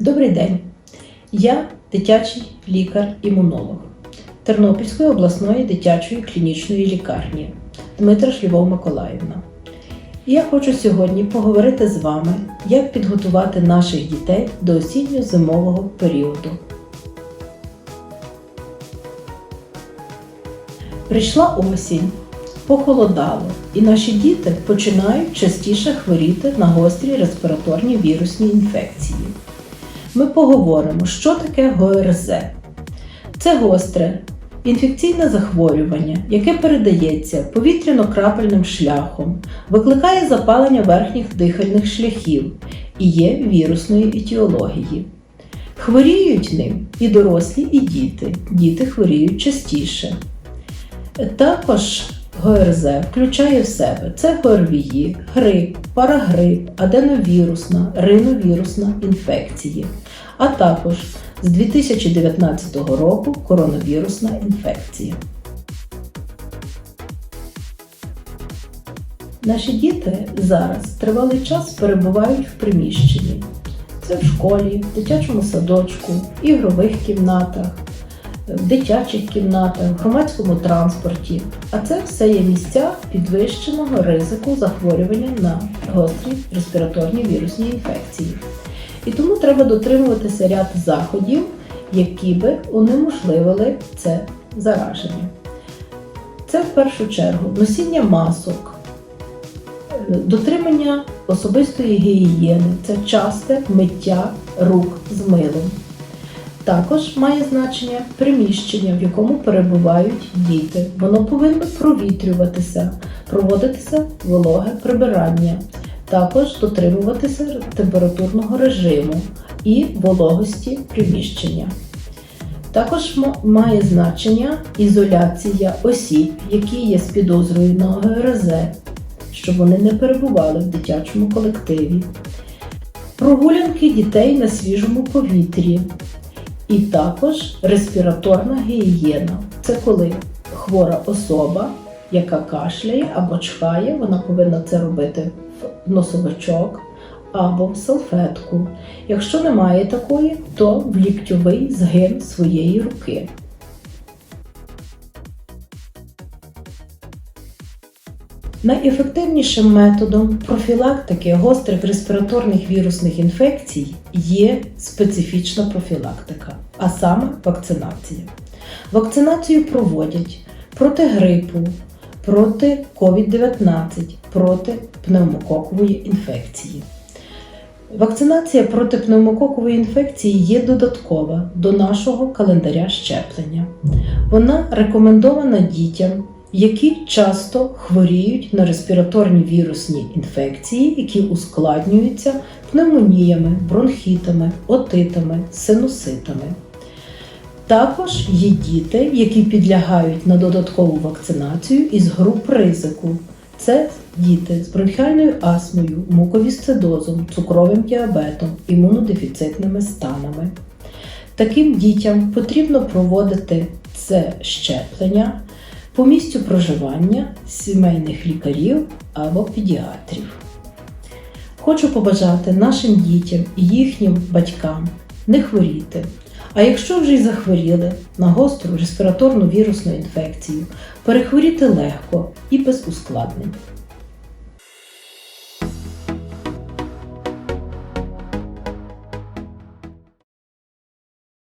Добрий день. Я дитячий лікар-імунолог Тернопільської обласної дитячої клінічної лікарні Дмитраш Любов Миколаївна. Я хочу сьогодні поговорити з вами, як підготувати наших дітей до осінньо-зимового періоду. Прийшла осінь, похолодало, і наші діти починають частіше хворіти на гострі респіраторні вірусні інфекції. Ми поговоримо, що таке ГРЗ. Це гостре інфекційне захворювання, яке передається повітряно-крапельним шляхом, викликає запалення верхніх дихальних шляхів і є вірусної етіології. Хворіють ним і дорослі, і діти. Діти хворіють частіше. Також ГРЗ включає в себе це ГРВІ, грип, парагрип, аденовірусна, риновірусна інфекції, а також з 2019 року коронавірусна інфекція. Наші діти зараз тривалий час перебувають в приміщенні. Це в школі, в дитячому садочку, ігрових кімнатах, в дитячих кімнатах, в громадському транспорті. А це все є місця підвищеного ризику захворювання на гострі респіраторні вірусні інфекції. І тому треба дотримуватися ряд заходів, які би унеможливили це зараження. Це в першу чергу носіння масок, е, дотримання особистої гігієни, це часте миття рук з милом. Також має значення приміщення, в якому перебувають діти. Воно повинно провітрюватися, проводитися вологе прибирання, також дотримуватися температурного режиму і вологості приміщення. Також має значення ізоляція осіб, які є з підозрою на ОГРЗ, щоб вони не перебували в дитячому колективі. Прогулянки дітей на свіжому повітрі. І також респіраторна гігієна. Це коли хвора особа, яка кашляє або чхає, вона повинна це робити в носовичок або в салфетку. Якщо немає такої, то в ліктьовий згин своєї руки. Найефективнішим методом профілактики гострих респіраторних вірусних інфекцій є специфічна профілактика, а саме вакцинація. Вакцинацію проводять проти грипу, проти COVID-19, проти пневмококової інфекції. Вакцинація проти пневмококової інфекції є додаткова до нашого календаря щеплення. Вона рекомендована дітям, які часто хворіють на респіраторні вірусні інфекції, які ускладнюються пневмоніями, бронхітами, отитами, синуситами. Також є діти, які підлягають на додаткову вакцинацію із груп ризику. Це діти з бронхіальною астмою, муковісцидозом, цукровим діабетом, імунодефіцитними станами. Таким дітям потрібно проводити це щеплення по місцю проживання сімейних лікарів або педіатрів. Хочу побажати нашим дітям і їхнім батькам не хворіти. А якщо вже й захворіли на гостру респіраторну вірусну інфекцію, перехворіти легко і без ускладнень.